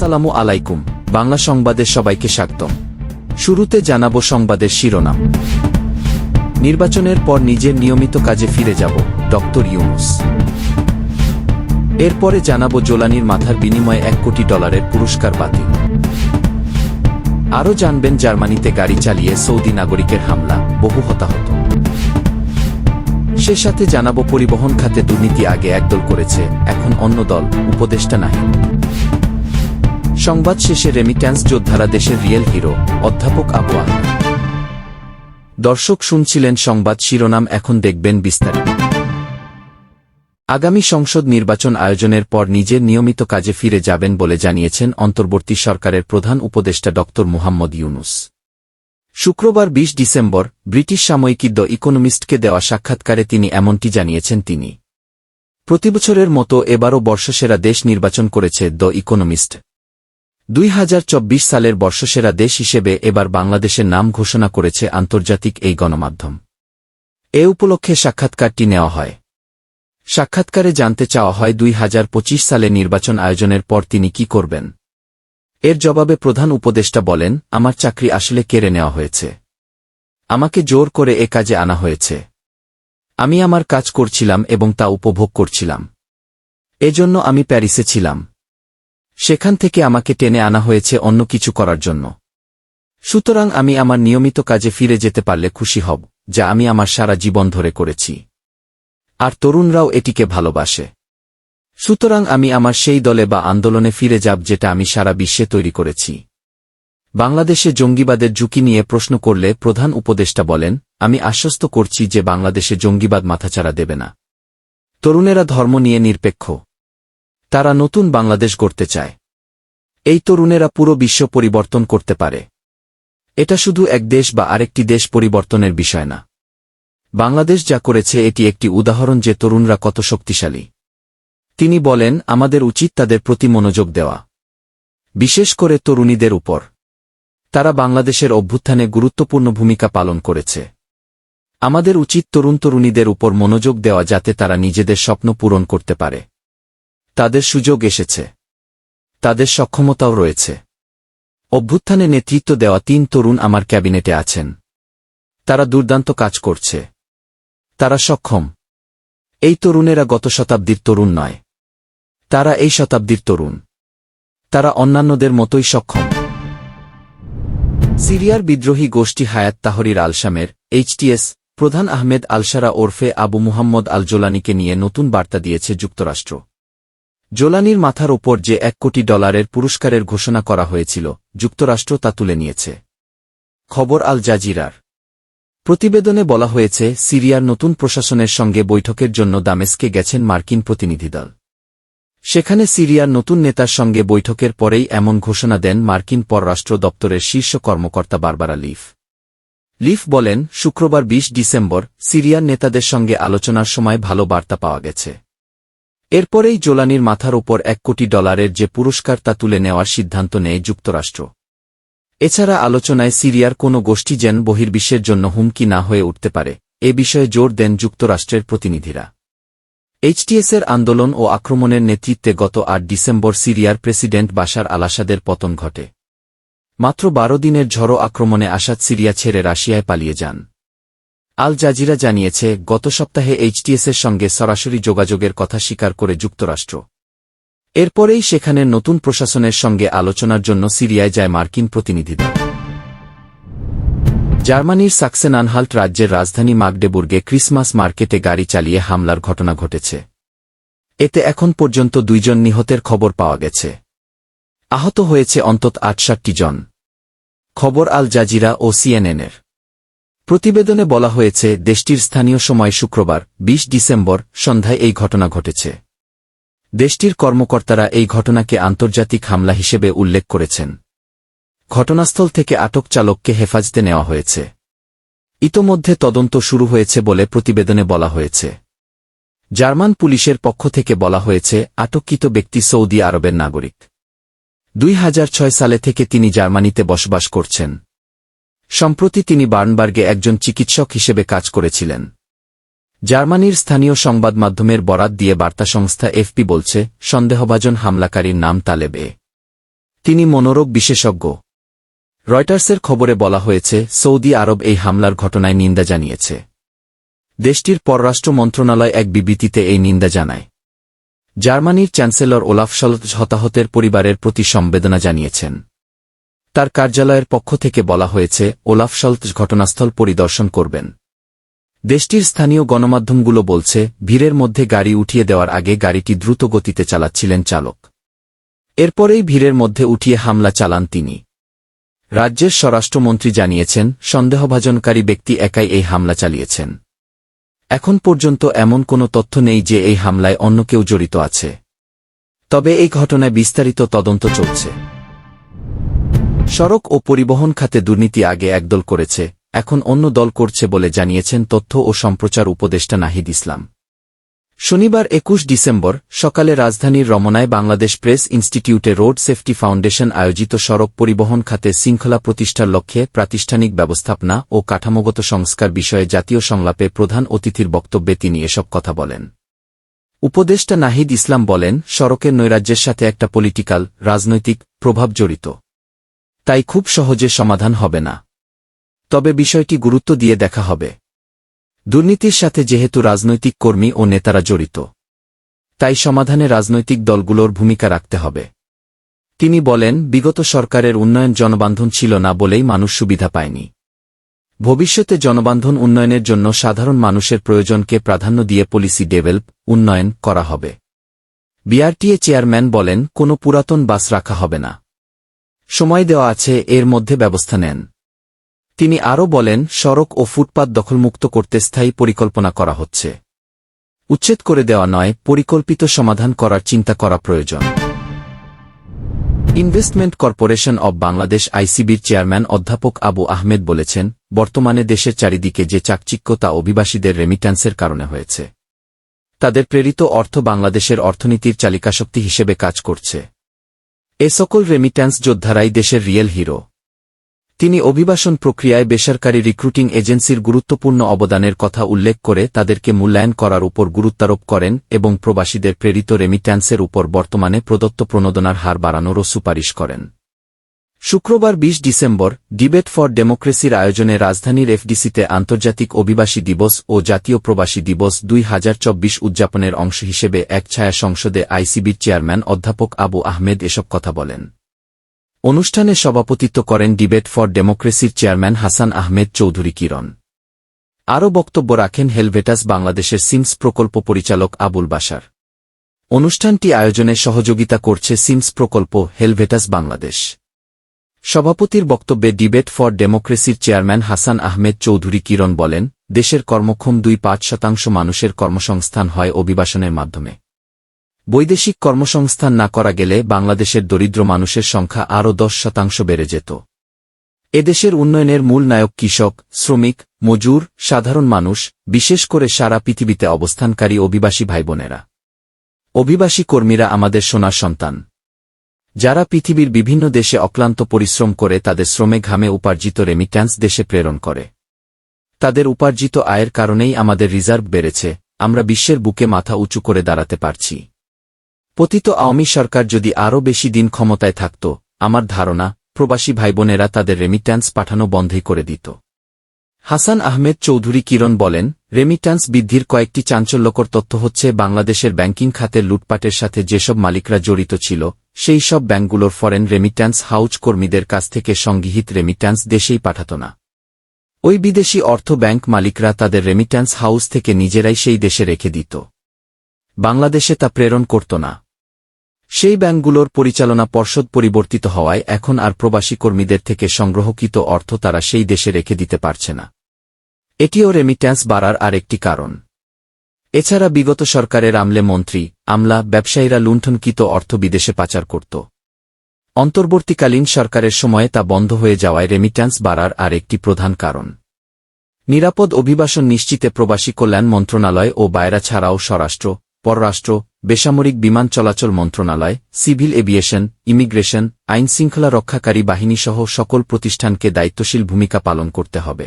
আসসালামু আলাইকুম, বাংলা সংবাদে সবাইকে স্বাগতম। শুরুতে জানাব সংবাদের শিরোনাম। নির্বাচনের পর নিজের নিয়মিত কাজে ফিরে যাব, ডক্টর ইউনুস। এরপরে জানাব জোলানির মাথার বিনিময়ে এক কোটি ডলারের পুরস্কার বাতিল। আরও জানবেন জার্মানিতে গাড়ি চালিয়ে সৌদি নাগরিকের হামলা, বহু হতাহত। সে সাথে জানাব পরিবহন খাতে দুর্নীতি আগে একদল করেছে, এখন অন্য দল, উপদেষ্টা নাহি সংবাদ শেষে রেমিট্যান্স যোদ্ধারা দেশের রিয়েল হিরো অধ্যাপক আবু আহমেদ দর্শক শুনছিলেন সংবাদ শিরোনাম, এখন দেখবেন বিস্তারিত। আগামী সংসদ নির্বাচন আয়োজনের পর নিজের নিয়মিত কাজে ফিরে যাবেন বলে জানিয়েছেন অন্তর্বর্তী সরকারের প্রধান উপদেষ্টা ড মুহাম্মদ ইউনুস। শুক্রবার ২০ ডিসেম্বর, ব্রিটিশ সাময়িকী দ্য ইকোনমিস্টকে দেওয়া সাক্ষাৎকারে তিনি এমনটি জানিয়েছেন তিনি। প্রতিবছরের মতো এবারও বর্ষসেরা দেশ নির্বাচন করেছে দ্য ইকোনমিস্ট। দুই হাজার চব্বিশ সালের বর্ষসেরা দেশ হিসেবে এবার বাংলাদেশের নাম ঘোষণা করেছে আন্তর্জাতিক এই গণমাধ্যম। এ উপলক্ষে সাক্ষাৎকারটি নেওয়া হয়। সাক্ষাৎকারে জানতে চাওয়া হয় দুই হাজার পঁচিশ সালে নির্বাচন আয়োজনের পর তিনি কি করবেন। এর জবাবে প্রধান উপদেষ্টা বলেন, আমার চাকরি আসলে কেড়ে নেওয়া হয়েছে। আমাকে জোর করে এ কাজে আনা হয়েছে। আমি আমার কাজ করছিলাম এবং তা উপভোগ করছিলাম। এজন্য আমি প্যারিসে ছিলাম। সেখান থেকে আমাকে টেনে আনা হয়েছে অন্য কিছু করার জন্য। সুতরাং আমি আমার নিয়মিত কাজে ফিরে যেতে পারলে খুশি হব, যা আমি আমার সারা জীবন ধরে করেছি। আর তরুণরাও এটিকে ভালোবাসে। সুতরাং আমি আমার সেই দলে বা আন্দোলনে ফিরে যাব যেটা আমি সারা বিশ্বে তৈরি করেছি। বাংলাদেশে জঙ্গিবাদের ঝুঁকি নিয়ে প্রশ্ন করলে প্রধান উপদেষ্টা বলেন, আমি আশ্বস্ত করছি যে বাংলাদেশে জঙ্গিবাদ মাথাচাড়া দেবে না। তরুণেরা ধর্ম নিয়ে নিরপেক্ষ। তারা নতুন বাংলাদেশ গড়তে চায়। এই তরুণেরা পুরো বিশ্ব পরিবর্তন করতে পারে। এটা শুধু এক দেশ বা আরেকটি দেশ পরিবর্তনের বিষয় না। বাংলাদেশ যা করেছে এটি একটি উদাহরণ যে তরুণরা কত শক্তিশালী। তিনি বলেন, আমাদের উচিত তাদের প্রতি মনোযোগ দেওয়া। বিশেষ করে তরুণীদের উপর। তারা বাংলাদেশের অভ্যুত্থানে গুরুত্বপূর্ণ ভূমিকা পালন করেছে। আমাদের উচিত তরুণ তরুণীদের উপর মনোযোগ দেওয়া যাতে তারা নিজেদের স্বপ্ন পূরণ করতে পারে। তাদের সুযোগ এসেছে। তাদের সক্ষমতাও রয়েছে। অভ্যুত্থানে নেতৃত্ব দেওয়া তিন তরুণ আমার ক্যাবিনেটে আছেন। তারা দুর্দান্ত কাজ করছে। তারা সক্ষম। এই তরুণেরা গত শতাব্দীর তরুণ নয়। তারা এই শতাব্দীর তরুণ। তারা অন্যান্যদের মতোই সক্ষম। সিরিয়ার বিদ্রোহী গোষ্ঠী হায়াত তাহরির আলসামের এইচটিএস প্রধান আহমেদ আলসারা ওরফে আবু মুহাম্মদ আলজোলানিকে নিয়ে নতুন বার্তা দিয়েছে যুক্তরাষ্ট্র। জোলানির মাথার ওপর যে এক কোটি ডলারের পুরস্কারের ঘোষণা করা হয়েছিল, যুক্তরাষ্ট্র তা তুলে নিয়েছে। খবর আল জাজিরার। প্রতিবেদনে বলা হয়েছে, সিরিয়ার নতুন প্রশাসনের সঙ্গে বৈঠকের জন্য দামেস্কে গেছেন মার্কিন প্রতিনিধিদল। সেখানে সিরিয়ার নতুন নেতার সঙ্গে বৈঠকের পরেই এমন ঘোষণা দেন মার্কিন পররাষ্ট্র দপ্তরের শীর্ষ কর্মকর্তা বারবারা লিফ। লিফ বলেন, শুক্রবার ২০ ডিসেম্বর সিরিয়ার নেতাদের সঙ্গে আলোচনার সময় ভালো বার্তা পাওয়া গেছে। এরপরেই জোলানির মাথার ওপর এক কোটি ডলারের যে পুরস্কার তা তুলে নেওয়ার সিদ্ধান্ত নেয় যুক্তরাষ্ট্র। এছাড়া আলোচনায় সিরিয়ার কোনো গোষ্ঠী যেন বহির্বিশ্বের জন্য হুমকি না হয়ে উঠতে পারে, এ বিষয়ে জোর দেন যুক্তরাষ্ট্রের প্রতিনিধিরা। এইচটিএসের আন্দোলন ও আক্রমণের নেতৃত্বে গত আট ডিসেম্বর সিরিয়ার প্রেসিডেন্ট বাশার আলাসাদের পতন ঘটে। মাত্র বারো দিনের ঝড়ো আক্রমণে আসাদ সিরিয়া ছেড়ে রাশিয়ায় পালিয়ে যান। আল জাজিরা জানিয়েছে, গত সপ্তাহে এইচটিএসের সঙ্গে সরাসরি যোগাযোগের কথা স্বীকার করে যুক্তরাষ্ট্র। এরপরেই সেখানে নতুন প্রশাসনের সঙ্গে আলোচনার জন্য সিরিয়ায় যায় মার্কিন প্রতিনিধিদল জার্মানির সাকসেন আনহাল্ট রাজ্যের রাজধানী মাগডেবুর্গে ক্রিসমাস মার্কেটে গাড়ি চালিয়ে হামলার ঘটনা ঘটেছে। এতে এখন পর্যন্ত দুইজন নিহতের খবর পাওয়া গেছে। আহত হয়েছে অন্তত আটষট্টি জন। খবর আল জাজিরা ও সিএনএনের। প্রতিবেদনে বলা হয়েছে, দেশটির স্থানীয় সময় শুক্রবার ২০ ডিসেম্বর, সন্ধ্যায় এই ঘটনা ঘটেছে। দেশটির কর্মকর্তারা এই ঘটনাকে আন্তর্জাতিক হামলা হিসেবে উল্লেখ করেছেন। ঘটনাস্থল থেকে আটক চালককে হেফাজতে নেওয়া হয়েছে। ইতোমধ্যে তদন্ত শুরু হয়েছে বলে প্রতিবেদনে বলা হয়েছে। জার্মান পুলিশের পক্ষ থেকে বলা হয়েছে, আটককৃত ব্যক্তি সৌদি আরবের নাগরিক। দুই হাজার ছয় সালে থেকে তিনি জার্মানিতে বসবাস করছেন। সম্প্রতি তিনি বার্নবার্গে একজন চিকিৎসক হিসেবে কাজ করেছিলেন। জার্মানির স্থানীয় সংবাদ মাধ্যমের বরাত দিয়ে বার্তা সংস্থা এফপি বলছে, সন্দেহভাজন হামলাকারীর নাম তালেব তিনি মনোরোগ বিশেষজ্ঞ। রয়টার্সের খবরে বলা হয়েছে, সৌদি আরব এই হামলার ঘটনায় নিন্দা জানিয়েছে। দেশটির পররাষ্ট্র মন্ত্রণালয় এক বিবৃতিতে এই নিন্দা জানায়। জার্মানির চ্যান্সেলর ওলাফ শলৎ হতাহতের পরিবারের প্রতি সমবেদনা জানিয়েছেন। তার কার্যালয়ের পক্ষ থেকে বলা হয়েছে, ওলাফ ঘটনাস্থল পরিদর্শন করবেন। দেশটির স্থানীয় গণমাধ্যমগুলো বলছে, ভিড়ের মধ্যে গাড়ি উঠিয়ে দেওয়ার আগে গাড়িটি দ্রুত গতিতে চালাচ্ছিলেন চালক। এরপরেই ভিড়ের মধ্যে উঠিয়ে হামলা চালান তিনি। রাজ্যের স্বরাষ্ট্রমন্ত্রী জানিয়েছেন, সন্দেহভাজনকারী ব্যক্তি একাই এই হামলা চালিয়েছেন। এখন পর্যন্ত এমন কোনো তথ্য নেই যে এই হামলায় অন্য কেউ জড়িত আছে। তবে এই ঘটনায় বিস্তারিত তদন্ত চলছে। সড়ক ও পরিবহন খাতে দুর্নীতি আগে একদল করেছে, এখন অন্য দল করছে বলে জানিয়েছেন তথ্য ও সম্প্রচার উপদেষ্টা নাহিদ ইসলাম। শনিবার একুশ ডিসেম্বর সকালে রাজধানীর রমনায় বাংলাদেশ প্রেস ইনস্টিটিউটে রোড সেফটি ফাউন্ডেশন আয়োজিত সড়ক পরিবহন খাতে শৃঙ্খলা প্রতিষ্ঠার লক্ষ্যে প্রাতিষ্ঠানিক ব্যবস্থাপনা ও কাঠামোগত সংস্কার বিষয়ে জাতীয় সংলাপে প্রধান অতিথির বক্তব্যে তিনি এসব কথা বলেন। উপদেষ্টা নাহিদ ইসলাম বলেন, সড়কের নৈরাজ্যের সাথে একটা পলিটিক্যাল, রাজনৈতিক প্রভাব জড়িত। তাই খুব সহজে সমাধান হবে না। তবে বিষয়টি গুরুত্ব দিয়ে দেখা হবে। দুর্নীতির সাথে যেহেতু রাজনৈতিক কর্মী ও নেতারা জড়িত, তাই সমাধানে রাজনৈতিক দলগুলোর ভূমিকা রাখতে হবে। তিনি বলেন, বিগত সরকারের উন্নয়ন জনবান্ধন ছিল না বলেই মানুষ সুবিধা পায়নি। ভবিষ্যতে জনবান্ধন উন্নয়নের জন্য সাধারণ মানুষের প্রয়োজনকে প্রাধান্য দিয়ে পলিসি ডেভেলপ, উন্নয়ন করা হবে। বিআরটিএ চেয়ারম্যান বলেন, কোনো পুরাতন বাস রাখা হবে না। সময় দেওয়া আছে, এর মধ্যে ব্যবস্থা নেন। তিনি আরও বলেন, সড়ক ও ফুটপাত দখলমুক্ত করতে স্থায়ী পরিকল্পনা করা হচ্ছে। উচ্ছেদ করে দেওয়া নয়, পরিকল্পিত সমাধান করার চিন্তা করা প্রয়োজন। ইনভেস্টমেন্ট কর্পোরেশন অব বাংলাদেশ আইসিবির চেয়ারম্যান অধ্যাপক আবু আহমেদ বলেছেন, বর্তমানে দেশের চারিদিকে যে চাকচিক্য তা অভিবাসীদের রেমিট্যান্সের কারণে হয়েছে। তাদের প্রেরিত অর্থ বাংলাদেশের অর্থনীতির চালিকাশক্তি হিসেবে কাজ করছে। এ সকল রেমিট্যান্স যোদ্ধারাই দেশের রিয়েল হিরো তিনি অভিবাসন প্রক্রিয়ায় বেসরকারি রিক্রুটিং এজেন্সির গুরুত্বপূর্ণ অবদানের কথা উল্লেখ করে তাদেরকে মূল্যায়ন করার উপর গুরুত্বারোপ করেন এবং প্রবাসীদের প্রেরিত রেমিট্যান্সের উপর বর্তমানে প্রদত্ত প্রণোদনার হার বাড়ানোরও সুপারিশ করেন। শুক্রবার ২০ ডিসেম্বর, ডিবেট ফর ডেমোক্রেসির আয়োজনে রাজধানীর এফডিসিতে আন্তর্জাতিক অভিবাসী দিবস ও জাতীয় প্রবাসী দিবস দুই হাজার চব্বিশ উদযাপনের অংশ হিসেবে এক ছায়া সংসদে আইসিবির চেয়ারম্যান অধ্যাপক আবু আহমেদ এসব কথা বলেন। অনুষ্ঠানে সভাপতিত্ব করেন ডিবেট ফর ডেমোক্রেসির চেয়ারম্যান হাসান আহমেদ চৌধুরী কিরণ। আরও বক্তব্য রাখেন হেলভেটাস বাংলাদেশের সিমস প্রকল্প পরিচালক আবুল বাসার অনুষ্ঠানটি আয়োজনে সহযোগিতা করছে সিমস প্রকল্প, হেলভেটাস বাংলাদেশ। সভাপতির বক্তব্যে ডিবেট ফর ডেমোক্রেসির চেয়ারম্যান হাসান আহমেদ চৌধুরী কিরণ বলেন, দেশের কর্মক্ষম দুই পাঁচ শতাংশ মানুষের কর্মসংস্থান হয় অভিবাসনের মাধ্যমে। বৈদেশিক কর্মসংস্থান না করা গেলে বাংলাদেশের দরিদ্র মানুষের সংখ্যা আরও দশ শতাংশ বেড়ে যেত। এদেশের উন্নয়নের মূল নায়ক কৃষক, শ্রমিক, মজুর, সাধারণ মানুষ, বিশেষ করে সারা পৃথিবীতে অবস্থানকারী অভিবাসী ভাইবোনেরা। অভিবাসী কর্মীরা আমাদের সোনার সন্তান। যারা পৃথিবীর বিভিন্ন দেশে অক্লান্ত পরিশ্রম করে তাদের শ্রমে ঘামে উপার্জিত রেমিট্যান্স দেশে প্রেরণ করে। তাদের উপার্জিত আয়ের কারণেই আমাদের রিজার্ভ বেড়েছে, আমরা বিশ্বের বুকে মাথা উঁচু করে দাঁড়াতে পারছি। পতিত আওয়ামী সরকার যদি আরও বেশি দিন ক্ষমতায় থাকত, আমার ধারণা, প্রবাসী ভাইবোনেরা তাদের রেমিট্যান্স পাঠানো বন্ধই করে দিত। হাসান আহমেদ চৌধুরী কিরণ বলেন রেমিট্যান্স বৃদ্ধির কয়েকটি চাঞ্চল্যকর তথ্য হচ্ছে বাংলাদেশের ব্যাংকিং খাতের লুটপাটের সাথে যেসব মালিকরা জড়িত ছিল, সেই সব ব্যাংকগুলোর ফরেন রেমিট্যান্স হাউজ কর্মীদের কাছ থেকে সংগৃহীত রেমিট্যান্স দেশেই পাঠাত না। ওই বিদেশি অর্থ ব্যাংক মালিকরা তাদের রেমিট্যান্স হাউস থেকে নিজেরাই সেই দেশে রেখে দিত। বাংলাদেশে তা প্রেরণ করত না। সেই ব্যাংকগুলোর পরিচালনা পর্ষদ পরিবর্তিত হওয়ায় এখন আর প্রবাসী কর্মীদের থেকে সংগ্রহকৃত অর্থ তারা সেই দেশে রেখে দিতে পারছে না। এটিও রেমিট্যান্স বাড়ার আর একটি কারণ। এছাড়া বিগত সরকারের আমলে মন্ত্রী, আমলা, ব্যবসায়ীরা লুণ্ঠনকৃত অর্থ বিদেশে পাচার করত। অন্তর্বর্তীকালীন সরকারের সময়ে তা বন্ধ হয়ে যাওয়ায় রেমিট্যান্স বাড়ার আর একটি প্রধান কারণ। নিরাপদ অভিবাসন নিশ্চিতে প্রবাসী কল্যাণ মন্ত্রণালয় ও বায়রা ছাড়াও স্বরাষ্ট্র পররাষ্ট্র, বেসামরিক বিমান চলাচল মন্ত্রণালয়, সিভিল এভিয়েশন, ইমিগ্রেশন, আইনশৃঙ্খলা রক্ষাকারী বাহিনীসহ সকল প্রতিষ্ঠানকে দায়িত্বশীল ভূমিকা পালন করতে হবে।